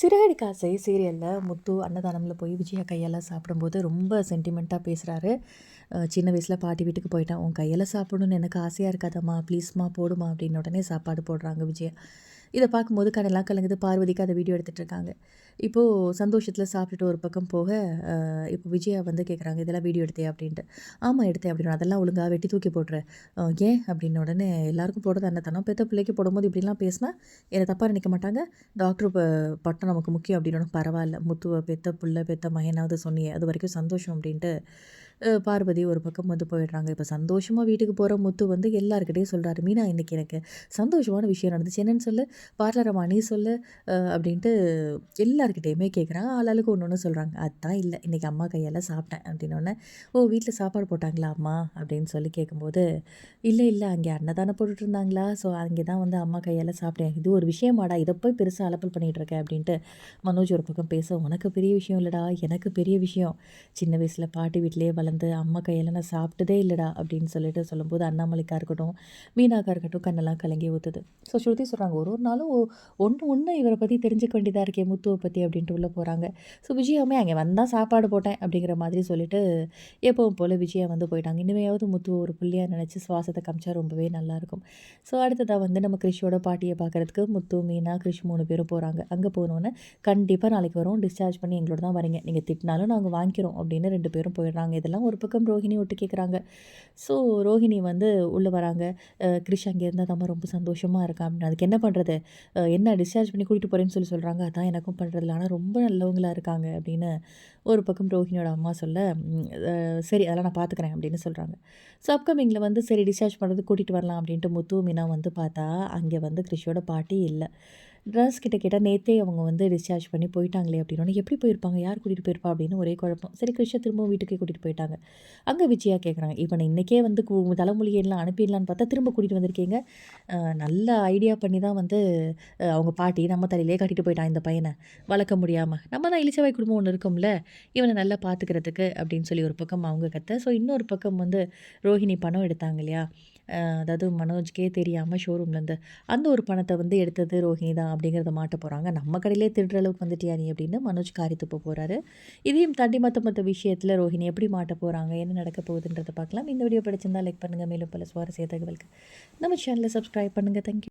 சிறுகடி காசை சீரியலில் முத்து அன்னதானமில் போய் விஜயா கையால் சாப்பிடும்போது ரொம்ப சென்டிமெண்ட்டாக பேசுகிறாரு சின்ன வயசில் பாட்டி வீட்டுக்கு போயிட்டான். உன் கையால் சாப்பிடணுன்னு எனக்கு ஆசையாக இருக்காதம்மா. ப்ளீஸ்மா போடுமா. அப்படின்னு உடனே சாப்பாடு போடுறாங்க விஜயா. இதை பார்க்கும்போது கடலாம் கலங்குது. பார்வதிக்கு அதை வீடியோ எடுத்துகிட்டு இருக்காங்க இப்போது சந்தோஷத்தில் சாப்பிட்டுட்டு ஒரு பக்கம் போக இப்போ விஜயா வந்து கேட்குறாங்க இதெல்லாம் வீடியோ எடுத்தே அப்படின்ட்டு. ஆமாம் எடுத்தேன். அப்படின்னு. அதெல்லாம் ஒழுங்காக வெட்டி தூக்கி போட்டுறேன் ஏன்? அப்படின்னு உடனே எல்லாருக்கும் போடுறது அன்னதானம். பெத்த பிள்ளைக்கு போடும்போது இப்படிலாம் பேசினா என்னை தப்பாக நினைக்க மாட்டாங்க. டாக்டர் பட்டம் நமக்கு முக்கியம் அப்படின்னு. பரவாயில்ல. முத்துவ பெத்த புள்ள பெத்த மகனாவது சொன்னியே அது வரைக்கும் சந்தோஷம். அப்படின்ட்டு பார்வதி ஒரு பக்கம் வந்து போயிடுறாங்க. இப்போ சந்தோஷமாக வீட்டுக்கு போகிற முத்து வந்து எல்லாருக்கிட்டையும் சொல்கிறாரு மீனா இன்னைக்கு எனக்கு சந்தோஷமான விஷயம் நடந்துச்சு. என்னென்னு சொல்லு? பார்லரம்மா நீ சொல்லு அப்படின்ட்டு எல்லாருக்கிட்டேயுமே கேட்குறாங்க ஆளாளுக்கு ஒன்று ஒன்று சொல்கிறாங்க அதுதான் இல்லை இன்றைக்கி அம்மா கையால் சாப்பிட்டேன் அப்படின்னோடனே ஓ வீட்டில் சாப்பாடு போட்டாங்களா அம்மா? அப்படின்னு சொல்லி கேட்கும்போது இல்லை இல்லை அங்கே அன்னதானம் போட்டுட்டு இருந்தாங்களா ஸோ அங்கே தான் வந்து அம்மா கையால் சாப்பிட்டேன். இது ஒரு விஷயமாடா. இதை போய் பெருசாக அலப்பல் பண்ணிகிட்டு இருக்கேன் அப்படின்ட்டு மனோஜ் ஒரு பக்கம் பேச உனக்கு பெரிய விஷயம் இல்லைடா. எனக்கு பெரிய விஷயம். சின்ன வயசில் பாட்டி வீட்டிலேயே கையிலேருந்து அம்மா கையில் நான் சாப்பிட்டதே இல்லைடா அப்படின்னு சொல்லிட்டு சொல்லும்போது அண்ணாமலைக்காக இருக்கட்டும் மீனாக்கா இருக்கட்டும் கண்ணெல்லாம் கலங்கி ஊற்றுது ஸோ ஸ்ருதி சொல்கிறாங்க ஒரு ஒரு நாளும் ஒன்று ஒன்று இவரை பற்றி தெரிஞ்சுக்க வேண்டியதாக இருக்கே முத்துவை பற்றி அப்படின்ட்டு உள்ளே போகிறாங்க ஸோ விஜயாவுமே அங்கே வந்தால் சாப்பாடு போட்டேன் அப்படிங்கிற மாதிரி சொல்லிட்டு எப்பவும் போல் விஜயா வந்து போயிட்டாங்க. இனிமையாவது முத்து ஒரு புள்ளியாக நினச்சி சுவாசத்தை காமிச்சா ரொம்பவே நல்லாயிருக்கும் ஸோ அடுத்ததாக வந்து நம்ம கிறிஷோட பாட்டியை பார்க்குறதுக்கு முத்து மீனா கிறிஷ் மூணு பேரும் போகிறாங்க அங்கே போனோன்னே கண்டிப்பாக நாளைக்கு வரும். டிஸ்சார்ஜ் பண்ணி எங்களோட தான் வரீங்க. நீங்கள் திட்டினாலும் நாங்கள் வாங்கிக்கிறோம் அப்படின்னு ரெண்டு பேரும் போயிடுறாங்க. இதெல்லாம் ஒரு பக்கம் ரோஹிணி ஒட்டு கேட்குறாங்க ஸோ ரோஹிணி வந்து உள்ளே வராங்க. கிரிஷ் அங்கே இருந்தால் தான் ரொம்ப சந்தோஷமாக இருக்கா அப்படின்னு அதுக்கு என்ன பண்ணுறது என்ன டிஸ்சார்ஜ் பண்ணி கூட்டிகிட்டு போகிறேன்னு சொல்லி சொல்கிறாங்க அதான் எனக்கும் பண்ணுறதில்ல ஆனால் ரொம்ப நல்லவங்களாக இருக்காங்க அப்படின்னு ஒரு பக்கம் ரோஹினியோட அம்மா சொல்ல சரி அதெல்லாம் நான் பார்த்துக்கிறேன் அப்படின்னு சொல்கிறாங்க ஸோ அப்கமிங்கில் வந்து சரி டிஸ்சார்ஜ் பண்ணுறது கூட்டிகிட்டு வரலாம் அப்படின்ட்டு முத்து மீனா வந்து பார்த்தா அங்கே வந்து கிருஷியோட பாட்டி இல்லை. ட்ரெஸ் கிட்ட கேட்டால் நேற்றே அவங்க வந்து டிஸ்சார்ஜ் பண்ணி போயிட்டாங்களே அப்படின்னு எப்படி போயிருப்பாங்க? யார் கூட்டிகிட்டு போயிருப்பா? அப்படின்னு ஒரே குழப்பம். சரி கிறிஷை திரும்பவும் வீட்டுக்கே கூட்டிகிட்டு போயிட்டாங்க. அங்கே விஜயா கேட்குறாங்க இப்போ நான் இன்றைக்கே வந்து கு- தலைமொழியெல்லாம் அனுப்பிடலான்னு பார்த்தா திரும்ப கூட்டிகிட்டு வந்திருக்கீங்க. நல்ல ஐடியா பண்ணி தான் வந்து அவங்க பாட்டி நம்ம தலையிலே கட்டிட்டு போயிட்டான் இந்த பையனை. வளர்க்க முடியாமல் நம்ம தான் இளிச்சவாய் குடும்பம் ஒன்று இருக்கும்ல. இவனை நல்லா பார்த்துக்கிறதுக்கு அப்படின்னு சொல்லி ஒரு பக்கம் அவங்க கத்த. ஸோ இன்னொரு பக்கம் வந்து ரோஹிணி பணம் எடுத்தாங்க இல்லையா? அதாவது மனோஜ்க்கே தெரியாமல் ஷோரூம்லேருந்து அந்த ஒரு பணத்தை வந்து எடுத்தது ரோஹிணி தான் அப்படிங்கிறத மாட்ட போகிறாங்க நம்ம கடையிலே திருடுற அளவுக்கு வந்துட்டியா நீ? அப்படின்னு மனோஜ் காரி துப்ப போகிறாரு இதையும் தாண்டி மற்ற மற்ற விஷயத்தில் ரோஹிணி எப்படி மாட்ட போகிறாங்க என்ன நடக்க போகுதுன்றதை பார்க்கலாம். இந்த வீடியோ பிடிச்சிருந்தா லைக் பண்ணுங்கள் மேலும் பல சுவாரஸ்ய தகவலுக்கு நம்ம சேனலை சப்ஸ்கிரைப் பண்ணுங்கள் தேங்க்யூ